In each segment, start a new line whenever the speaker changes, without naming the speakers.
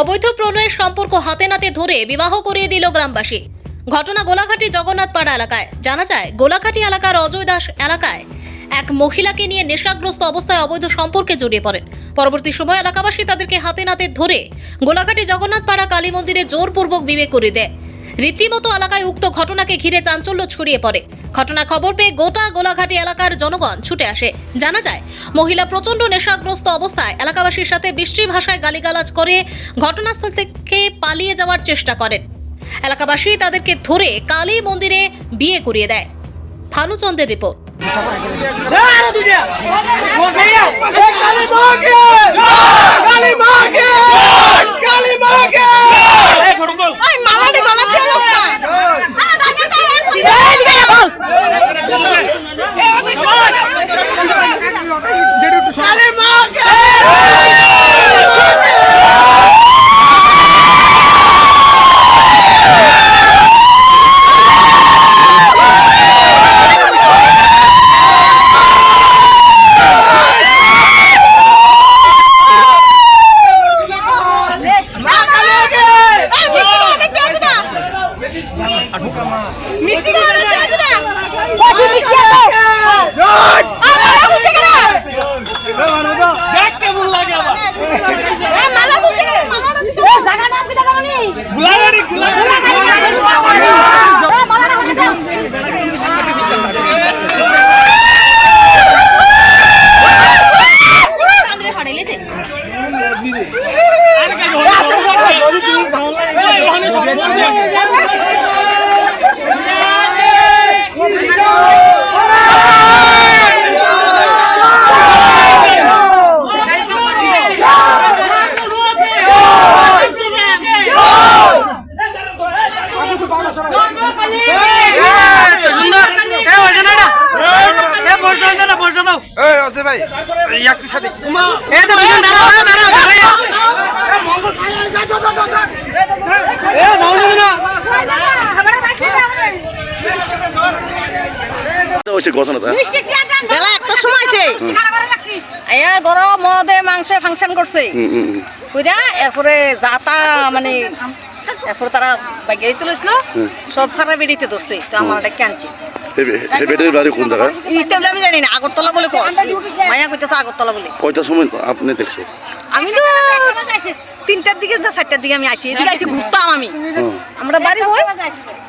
অবৈধ প্রণয়ের সম্পর্ক হাতে নাতে ধরে বিবাহ করিয়ে দিল গ্রামবাসী। ঘটনা গোলাঘাটি জগন্নাথপাড়া এলাকায়। জানা যায়, গোলাঘাটি এলাকার অজয় দাস এলাকায় এক মহিলাকে নিয়ে নেশাগ্রস্ত অবস্থায় অবৈধ সম্পর্কে জড়িয়ে পড়েন। পরবর্তী সময় এলাকাবাসী তাদেরকে হাতে নাতে ধরে গোলাঘাটি জগন্নাথপাড়া কালী মন্দিরে জোরপূর্বক বিবেক করে দেয়। রীতিমতো এলাকায় উক্ত ঘটনাকে ঘিরে চাঞ্চল্য ছড়িয়ে পড়ে। ঘটনার খবর পেয়ে গোটা গোলাঘাটি এলাকার জনগণ ছুটে আসে। জানা যায়, মহিলা প্রচণ্ড নেশাগ্রস্ত অবস্থায় এলাকাবাসীর সাথে বৃষ্টি ভাষায় গালিগালাজ করে ঘটনাস্থল থেকে পালিয়ে যাওয়ার চেষ্টা করেন। এলাকাবাসী তাদেরকে ধরে কালী মন্দিরে বিয়ে করিয়ে দেয়। ভানুচন্দ্রের রিপোর্ট।
এই
অজয় ভাই। এই একটি সাথে
হয়েছে ঘটনাটা
বেলা একটা সময় আছে। এ গরম মদে মাংসে ফাংশন করছে। এরপরে যাতা মানে এরপরে তারা বাইকে তুলেছিল সব ফারা বেরিতে ধরছে। তো আমার এটা ক্যানছে
এই- এই বাড়ি কোন জায়গা?
ইটা আমি জানি না আগরতলা বলে কয়। মায়া কইতেছে আগরতলা বলে।
কয়টার সময় আপনি দেখছে?
আমি তো তিনটার দিকে না চারটার দিকে আমি আসি এদিকে আসি ঘুরতাম আমি। আমরা বাড়ি হই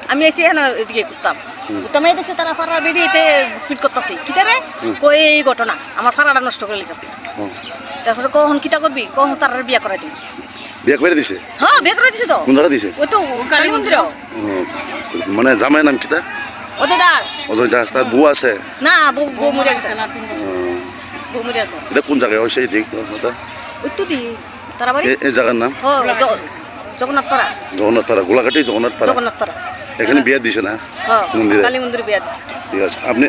আমি এসে এখানে এদিকে ঘুরতাম। ঘুরতাম এই দেখছি তারা বেরিয়েতে করতেছে কিটা রে? কই এই ঘটনা? আমার ফাড়াটা নষ্ট করে লিখতেছে তারপরে কখন কিটা করবি? কখন তার বিয়া করাই দিবি?
বিয়ে করে দিছে?
হ্যাঁ বিয়ে করে দিছে তো।
কোন জায়গা দিছে?
ওই তো কালী মন্দির।
মানে জামাই নাম কিতা?
ওদের দাস।
অজয় দাস তার বউ আছে?
না বউ বউ মরে আছে
হুম।
বউ মরে আছে
এটা কোন জায়গায়? হয়েছে এই দিক?
ওই তো দি তারা বাড়ি
এই জায়গার নাম?
জগন্নাথ পাড়া
জগন্নাথ পাড়া গোলাঘাটি জগন্নাথ পাড়া
জগন্নাথ পাড়া
এখানে বিয়ে দিছে না?
হ্যাঁ
মন্দিরে?
কালী মন্দিরে বিয়ে দিছে।
ঠিক আছে। আপনি